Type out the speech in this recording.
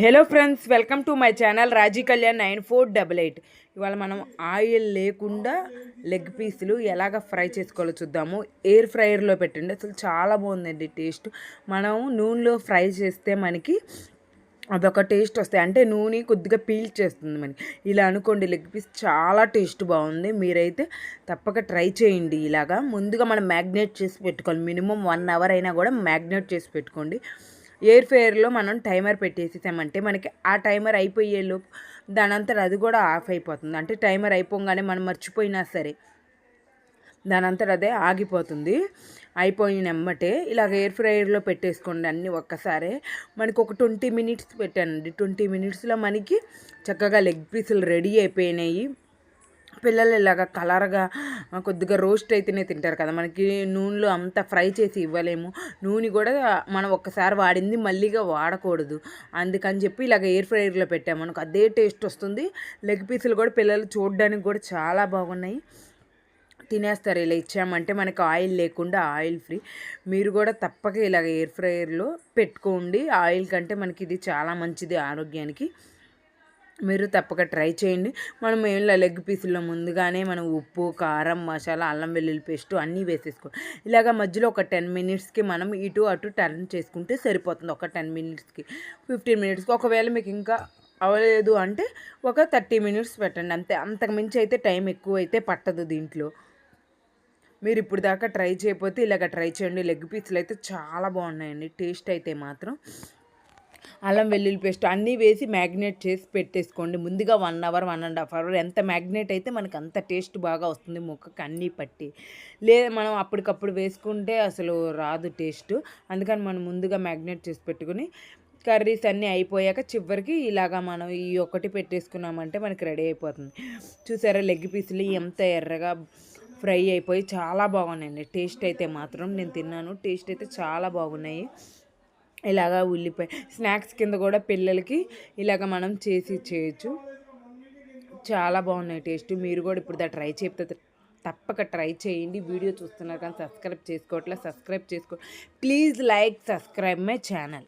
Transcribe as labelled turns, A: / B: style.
A: Hello friends welcome to my channel Raji Kalyan nine four double eight. ఇవాళ మనం oil లేకుండా leg పీసులు ఎలాగ ఫ్రై చేసుకోవాలో చూద్దాము. ఎయిర్ ఫ్రైయర్లో పెట్టండి అసలు చాలా బాగుందండి టేస్ట్ మనం నూనెలో ఫ్రై చేస్తే మనకి అదొక టేస్ట్ వస్తాయి. అంటే నూనె కొద్దిగా పీల్ చేస్తుంది మనకి. ఇలా అనుకోండి లెగ్ పీస్ చాలా టేస్ట్ బాగుంది. మీరైతే తప్పక ట్రై చేయండి ఇలాగా. ముందుగా మనం మ్యాగ్నేట్ చేసి పెట్టుకోవాలి. మినిమం వన్ అవర్ అయినా కూడా మ్యాగ్నేట్ చేసి పెట్టుకోండి. ఎయిర్ ఫేర్లో మనం టైమర్ పెట్టేసేసామంటే మనకి ఆ టైమర్ అయిపోయేలోపు లోపు అంతా అది కూడా ఆఫ్ అయిపోతుంది. అంటే టైమర్ అయిపోగానే మనం మర్చిపోయినా సరే దాని అదే ఆగిపోతుంది. అయిపోయిన ఎమ్మటే ఇలాగ ఎయిర్ ఫ్రైయర్లో పెట్టేసుకోండి అన్నీ ఒక్కసారే. మనకి ఒక ట్వంటీ మినిట్స్ పెట్టానండి. ట్వంటీ మినిట్స్లో మనకి చక్కగా లెగ్ పీసులు రెడీ అయిపోయినాయి. పిల్లలు ఇలాగ కలర్గా కొద్దిగా రోస్ట్ అయితేనే తింటారు కదా. మనకి నూనెలో అంత ఫ్రై చేసి ఇవ్వలేము. నూనె కూడా మనం ఒక్కసారి వాడింది మళ్ళీగా వాడకూడదు. అందుకని చెప్పి ఇలాగ ఎయిర్ ఫ్రైయర్లో పెట్టాము. మనకు అదే టేస్ట్ వస్తుంది. లెగ్ పీసులు కూడా పిల్లలు చూడడానికి కూడా చాలా బాగున్నాయి. తినేస్తారు ఇలా ఇచ్చామంటే మనకి ఆయిల్ లేకుండా ఆయిల్ ఫ్రీ. మీరు కూడా తప్పక ఇలాగ ఎయిర్ ఫ్రైయర్లో పెట్టుకోండి. ఆయిల్ కంటే మనకి ఇది చాలా మంచిది ఆరోగ్యానికి. మీరు తప్పక ట్రై చేయండి. మనం ఏం లెగ్ పీసుల్లో ముందుగానే మనం ఉప్పు కారం మసాలా అల్లం వెల్లుల్లి పేస్ట్ అన్నీ వేసేసుకో. ఇలాగ మధ్యలో ఒక టెన్ మినిట్స్కి మనం ఇటు అటు టర్న్ చేసుకుంటే సరిపోతుంది ఒక టెన్ మినిట్స్కి. ఫిఫ్టీన్ మినిట్స్కి. ఒకవేళ మీకు ఇంకా అవ్వలేదు అంటే ఒక థర్టీ మినిట్స్ పెట్టండి. అంతే. అంతకుమించి అయితే టైం ఎక్కువ అయితే పట్టదు దీంట్లో. మీరు ఇప్పుడు దాకా ట్రై చేయకపోతే ఇలాగ ట్రై చేయండి. లెగ్ పీసులు అయితే చాలా బాగున్నాయండి. టేస్ట్ అయితే మాత్రం. అల్లం వెల్లుల్లి పేస్ట్ అన్నీ వేసి మ్యాగ్నేట్ చేసి పెట్టేసుకోండి. ముందుగా one hour one and half hour ఎంత మ్యాగ్నేట్ అయితే మనకు అంత టేస్ట్ బాగా వస్తుంది ముక్కకి అన్నీ పట్టి. లేదా మనం అప్పటికప్పుడు వేసుకుంటే అసలు రాదు టేస్ట్. అందుకని మనం ముందుగా మ్యాగ్నేట్ చేసి పెట్టుకుని కర్రీస్ అన్నీ అయిపోయాక చివరికి ఇలాగా మనం ఈ ఒక్కటి పెట్టేసుకున్నామంటే మనకి రెడీ అయిపోతుంది. చూసారా లెగ్ పీసులు ఎంత ఎర్రగా ఫ్రై అయిపోయి చాలా బాగున్నాయండి. టేస్ట్ అయితే మాత్రం నేను తిన్నాను. టేస్ట్ అయితే చాలా బాగున్నాయి. ఇలాగా ఉల్లిపాయ స్నాక్స్ కింద కూడా పిల్లలకి ఇలాగ మనం చేసి చేయొచ్చు చాలా బాగున్నాయి టేస్ట్. మీరు కూడా ఇప్పుడు దా ట్రై చేయకపోతే తప్పక ట్రై చేయండి. వీడియో చూస్తున్నారు కానీ సబ్స్క్రైబ్ చేసుకోవట్లే సబ్స్క్రైబ్ చేసుకో please like subscribe my channel.